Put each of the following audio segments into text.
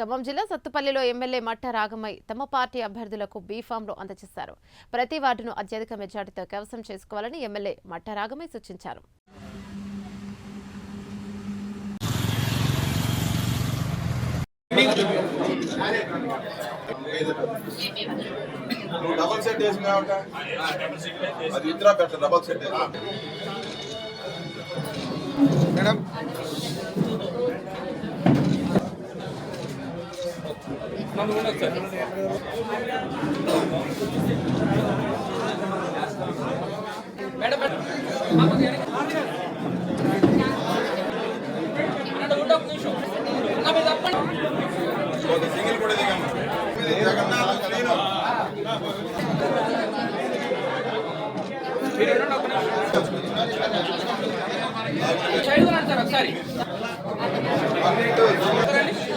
ఖమ్మం జిల్లా సత్తుపల్లిలో ఎమ్మెల్యే మట్ట రాగమయ్య తమ పార్టీ అభ్యర్థులకు బీఫామ్లు అందజేశారు. ప్రతి వార్డును అత్యధిక మెజార్టీతో కైవసం చేసుకోవాలని ఎమ్మెల్యే మట్ట రాగమయ్య సూచించారు. డబల్ సెట్ అది డబల్ సెట్ మేడం సింగిల్ కూడా దిగమ్మ జగన్నాథ్ శ్రీను అటు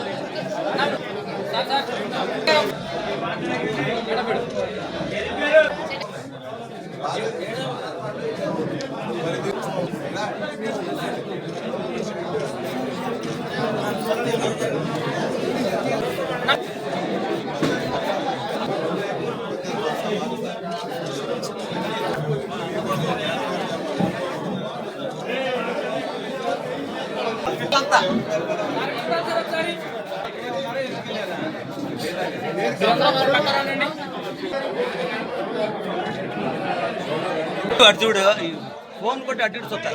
చూడు ఈ ఫోన్ కొట్టి అటు ఇటు చూస్తా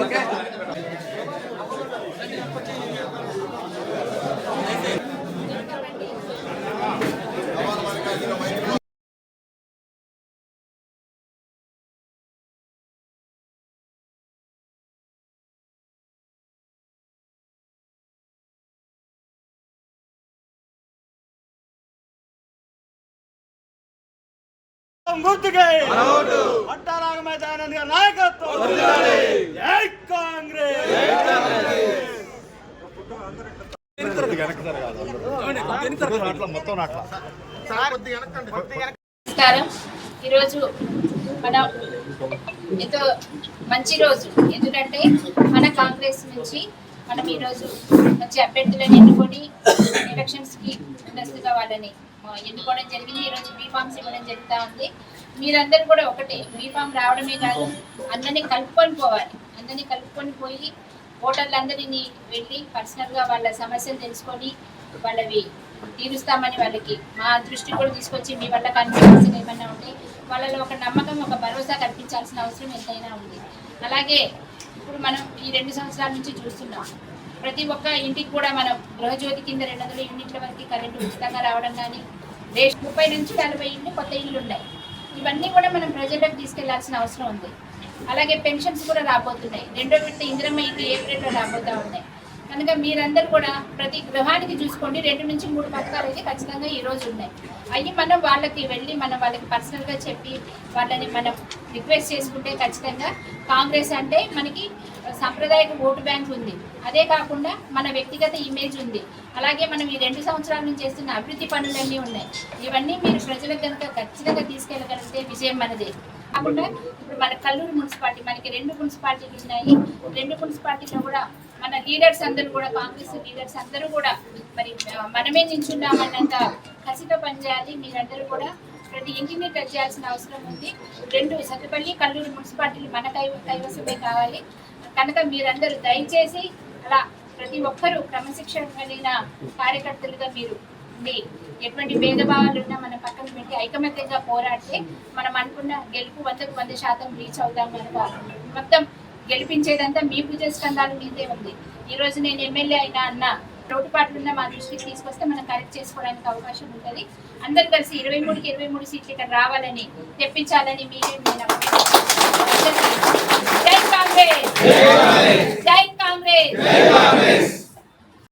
ఓకే. గుర్తుకే. పట్టారాగ మైదానాన్ని నాయకత్వం. జై కాంగ్రెస్. నమస్కారం. ఈరోజు మన ఎంతో మంచి రోజు. ఎందుకంటే మన కాంగ్రెస్ నుంచి మనం ఈరోజు మంచి అభ్యర్థులను ఎన్నుకొని ఎలక్షన్స్కి ముందస్తుగా వాళ్ళని ఎన్నుకోవడం జరిగింది? ఈరోజు బీఫామ్స్ ఇవ్వడం జరుగుతూ ఉంది. మీరందరూ కూడా ఒకటే బీఫామ్ రావడమే కాదు అందరినీ కలుపుకొని పోవాలి. అందరినీ కలుపుకొని పోయి ఓటర్లందరినీ వెళ్ళి పర్సనల్గా వాళ్ళ సమస్యలు తెలుసుకొని వాళ్ళవి తీరుస్తామని వాళ్ళకి మా దృష్టి కూడా తీసుకొచ్చి మీ వల్ల కానీ సమస్యలు ఏమన్నా ఉంటే వాళ్ళలో ఒక నమ్మకం ఒక భరోసా కల్పించాల్సిన అవసరం ఎంతైనా ఉంది. అలాగే ఇప్పుడు మనం ఈ రెండు సంవత్సరాల నుంచి చూస్తున్నాం. ప్రతి ఒక్క ఇంటికి కూడా మనం గృహజ్యోతి కింద రెండు వందల యూనిట్ల వరకు కరెంటు ఉచితంగా రావడం కానీ రేషన్ ముప్పై నుంచి నలభై ఇళ్ళు కొత్త ఇళ్ళు ఉన్నాయి. ఇవన్నీ కూడా మనం ప్రజలకు తీసుకెళ్ళాల్సిన అవసరం ఉంది. అలాగే పెన్షన్స్ కూడా రాబోతున్నాయి. రెండో విడత ఇందిరమ్మ ఇంటి ఏప్రిల్లో రాబోతా ఉన్నాయి. కనుక మీరందరూ కూడా ప్రతి గృహానికి చూసుకోండి. రెండు నుంచి మూడు పథకాలు అయితే ఖచ్చితంగా ఈ రోజు ఉన్నాయి. అవి మనం వాళ్ళకి వెళ్ళి మనం వాళ్ళకి పర్సనల్గా చెప్పి వాళ్ళని మనం రిక్వెస్ట్ చేసుకుంటే ఖచ్చితంగా కాంగ్రెస్ అంటే మనకి సాంప్రదాయక ఓటు బ్యాంక్ ఉంది. అదే కాకుండా మన వ్యక్తిగత ఇమేజ్ ఉంది. అలాగే మనం ఈ రెండు సంవత్సరాల నుంచి చేస్తున్న అభివృద్ధి పనులన్నీ ఉన్నాయి. ఇవన్నీ మీరు ప్రజలకు కనుక ఖచ్చితంగా తీసుకెళ్ళగలిగితే విజయం మనదే. కాకుండా ఇప్పుడు మన కల్లూరు మున్సిపాలిటీ మనకి రెండు మున్సిపాలిటీలు ఉన్నాయి. రెండు మున్సిపాలిటీలో కూడా మన లీడర్స్ అందరూ కూడా కాంగ్రెస్ లీడర్స్ అందరూ కూడా మరి మనమే నించున్నామన్నంత కసితో పనిచేయాలి. మీరందరూ కూడా ప్రతి ఇంటిని టచ్ చేయాల్సిన అవసరం ఉంది. రెండు సత్తుపల్లి కల్లూరు మున్సిపాలిటీలు మన కై కైవసమే కావాలి. కనుక మీరందరూ దయచేసి అలా ప్రతి ఒక్కరూ క్రమశిక్షణ కలిగిన కార్యకర్తలుగా మీరు ఉండి ఎటువంటి భేదభావాలు ఉన్నా మనం పక్కన పెట్టి ఐకమత్యంగా పోరాడితే మనం అనుకున్న గెలుపు వందకు వంద శాతం రీచ్ అవుతాం కనుక మొత్తం గెలిపించేదంతా మీ పూజ స్కందాల మీదే ఉంది. ఈరోజు నేను ఎమ్మెల్యే అయినా అన్న లోటుపాట్లు ఉన్న మా దృష్టికి తీసుకొస్తే మనం కరెక్ట్ చేసుకోవడానికి అవకాశం ఉంటుంది. అందరు కలిసి ఇరవై మూడుకి ఇరవై మూడు సీట్లు ఇక్కడ రావాలని తెప్పించాలని మీరే జై కాంగ్రెస్! జై కాంగ్రెస్!